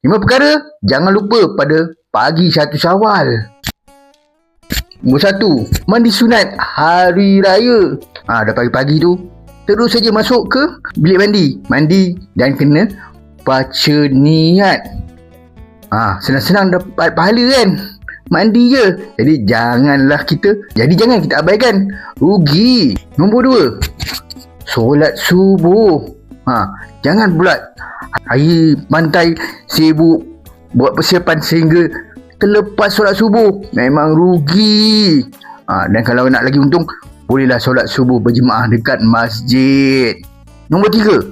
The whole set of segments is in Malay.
Lima perkara jangan lupa pada pagi satu syawal. Nombor satu, mandi sunat hari raya. Ha, dah pagi-pagi tu, terus saja masuk ke bilik mandi. Mandi dan kena baca niat. Ha, senang-senang dapat pahala kan? Mandi je. Jadi janganlah kita, jadi jangan kita abaikan. Rugi. Nombor dua, solat subuh. Ha, jangan pula hari pantai sibuk buat persiapan sehingga terlepas solat subuh. Memang rugi. Ha, dan kalau nak lagi untung, bolehlah solat subuh berjemaah dekat masjid. Nombor tiga,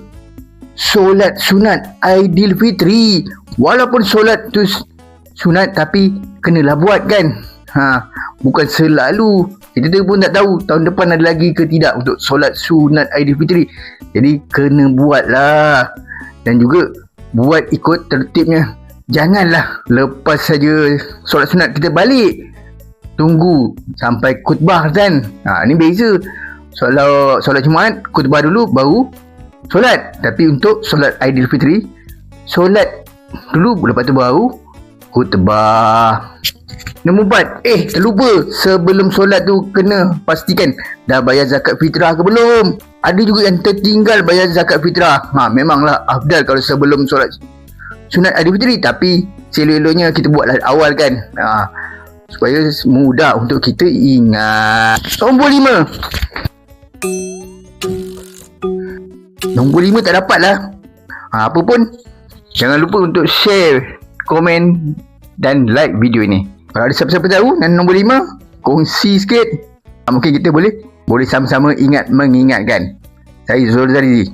solat sunat Aidilfitri. Walaupun solat tu sunat tapi kenalah buat kan. Ha, bukan selalu. Kita pun tak tahu tahun depan ada lagi ke tidak untuk solat sunat Aidilfitri. Jadi kena buatlah. Dan juga buat ikut tertibnya. Janganlah lepas saja solat sunat kita balik. Tunggu sampai khutbah kan. Ha, ni beza. Solat solat Jumaat khutbah dulu baru solat. Tapi untuk solat Aidilfitri solat dulu lepas tu baru khutbah. Nombor empat, eh terlupa sebelum solat tu kena pastikan dah bayar zakat fitrah ke belum. Ada juga yang tertinggal bayar zakat fitrah. Ha memanglah afdal kalau sebelum solat sunat Aidilfitri tapi seleloknya kita buatlah awal kan. Ha supaya mudah untuk kita ingat. Nombor lima. Nombor lima tak dapat lah. Ha, apa pun, jangan lupa untuk share, komen dan like video ini. Kalau ada siapa-siapa tahu dan nombor lima, kongsi sikit. Ha, mungkin kita boleh boleh sama-sama ingat mengingatkan. Saya Zul Zarizi.